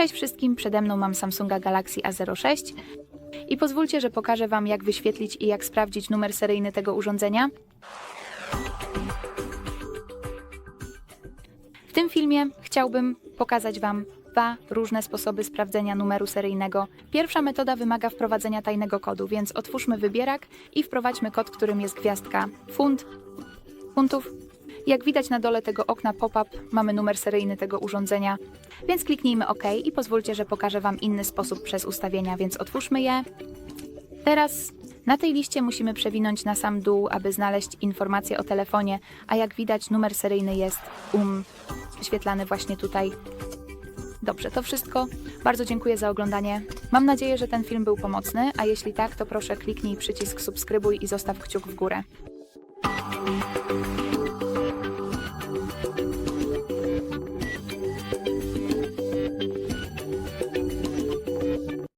Cześć wszystkim, przede mną mam Samsunga Galaxy A06 i pozwólcie, że pokażę Wam jak wyświetlić i jak sprawdzić numer seryjny tego urządzenia. W tym filmie chciałbym pokazać Wam dwa różne sposoby sprawdzenia numeru seryjnego. Pierwsza metoda wymaga wprowadzenia tajnego kodu, więc otwórzmy wybierak i wprowadźmy kod, którym jest gwiazdka funt, funtów. Jak widać na dole tego okna pop-up mamy numer seryjny tego urządzenia, więc kliknijmy OK i pozwólcie, że pokażę Wam inny sposób przez ustawienia, więc otwórzmy je. Teraz na tej liście musimy przewinąć na sam dół, aby znaleźć informacje o telefonie, a jak widać numer seryjny jest um wyświetlany właśnie tutaj. Dobrze, to wszystko. Bardzo dziękuję za oglądanie. Mam nadzieję, że ten film był pomocny, a jeśli tak, to proszę kliknij przycisk subskrybuj i zostaw kciuk w górę.